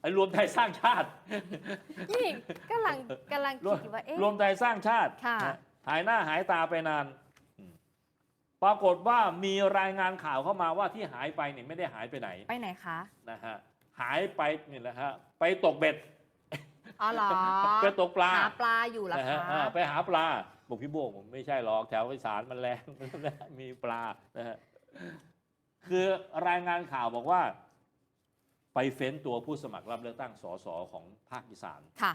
ไอ้รวมไทยสร้างชาติ นี่กำลังกำลังรวมคิดว่าเอ๊ะ รวมไทยสร้างชาติค่ะ นะหายหน้าหายตาไปนานอืมปรากฏว่ามีรายงานข่าวเข้ามาว่าที่หายไปเนี่ยไม่ได้หายไปไหนไปไหนคะนะฮะหายไปนี่แหละฮะไปตกเบ็ด อ๋อเหรอไปตกปลา หาปลาอยู่เหรอนะฮะคะอ่าไปหาปลาบอกพี่โบกผมไม่ใช่หรอกแถวอีสานมันแรง มีปลานะฮะคือรายงานข่าวบอกว่า ไปเฟ้นตัวผู้สมัครรับเลือกตั้งสสของภาคอีสานค่ะ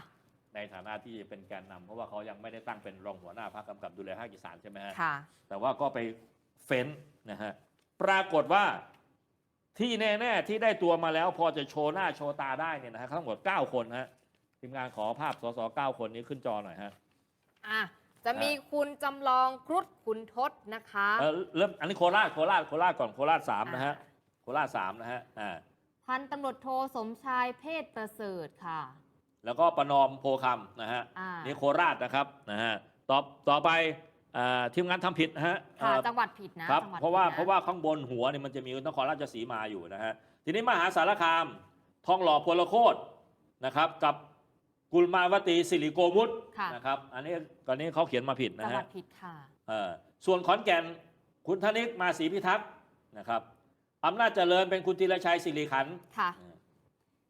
ในฐานะที่เป็นแกนนำเพราะว่าเขายังไม่ได้ตั้งเป็นรองหัวหน้าพรรคกำกับดูแลภาคอีสานใช่ไหมฮะค่ะ แต่ว่าก็ไปเฟ้นนะฮะปรากฏว่าที่แน่ ๆ ที่ได้ตัวมาแล้วพอจะโชว์หน้าโชว์ตาได้เนี่ยนะฮะทั้งหมด 9 คนฮะทีมงานขอภาพสส9คนนี้ขึ้นจอหน่อยฮะ อะ จะมีคุณจำลองครุฑคุณทศนะคะ เออเริ่มอันนี้โคราชโคราชโคราชก่อนโคราชสามนะฮะอ่า โคราชสามนะฮะอ่า พันตำรวจโทสมชายเพศประเสริฐค่ะ แล้วก็ประนอมโพคำนะฮะอ่านี่โคราชนะครับนะฮะต่อต่อไปอ่าทีมงานทำผิดนะฮะค่ะ เอ่อ จังหวัดผิดนะครับจังหวัดเพราะว่าผิดนเพราะว่าข้างบนหัวเนี่ยมันจะมีนครราชสีมาอยู่นะฮะทีนี้มหาสารคาม ทองหล่อพลโคตนะครับ กับกุลมาวตีสิริโกมุตค่ะนะครับ อันนี้ตอนนี้เขาเขียนมาผิดจันะงหวัฮะดผิดค่ะ เออส่วนขอนแก่นคุณธนิกมาศรีพิทักษ์นะครับ อำนาจเจริญเป็นคุณธีรชัยสิริขันธ์ค่ะ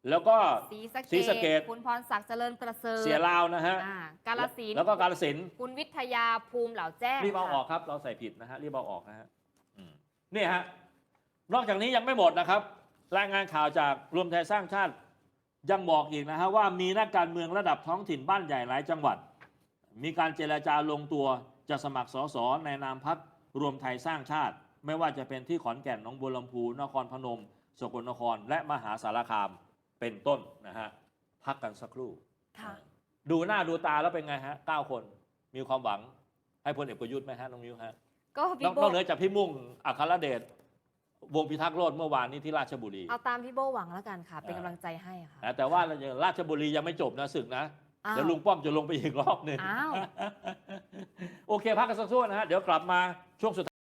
แล้วก็ศรีสะศรีสะเกเกษษคุณพรศักดิ์เจริญประเสริฐเสียลาวนะฮะอ่ากาลสินธุ์แล้วก็กาลสินธุ์คุณวิทยาภูมิเหล่าแจ้งรีบเอาค่ะออกครับ เราใส่ผิดนะฮะรีบเอาออกนะฮะอืมนี่ฮะนอกจากนี้ยังไม่หมดนะครับ รายงานข่าวจากรวมไทยสร้างชาติยังบอกอีกนะฮะว่ามีนักการเมืองระดับท้องถิ่นบ้านใหญ่หลายจังหวัด มีการเจรจาลงตัวจะสมัครสสในนามพักรวมไทยสร้างชาติ ไม่ว่าจะเป็นที่ขอนแก่นหนองบัวลำพูนครพนม สกลนคร และมหาสารคามเป็นต้นนะฮะพักกันสักครู่ ค่ะ ดูหน้าดูตาแล้วเป็นไงฮะเก้าคน มีความหวังให้พลเอกประยุทธ์ไหมฮะน้องมิวฮะก็นพี่อกโบนอกเหนือจากพี่มุ่งอัครเดชวงศ์พิทักษ์โลดเมื่อวานนี้ที่ราชบุรี เอาตามพี่โบหวังแล้วกันค่ะ เป็นอ่ากำลังใจให้ค่ะนะแต่ว่าราชบุรียังไม่จบนะศึกนะ อ้าว เดี๋ยวลุงป้อมจะลงไปอีกรอบหนึ่งอ้าว โอเค พักกันสักครู่นะฮะ เดี๋ยวกลับมาช่วงสุดท้าย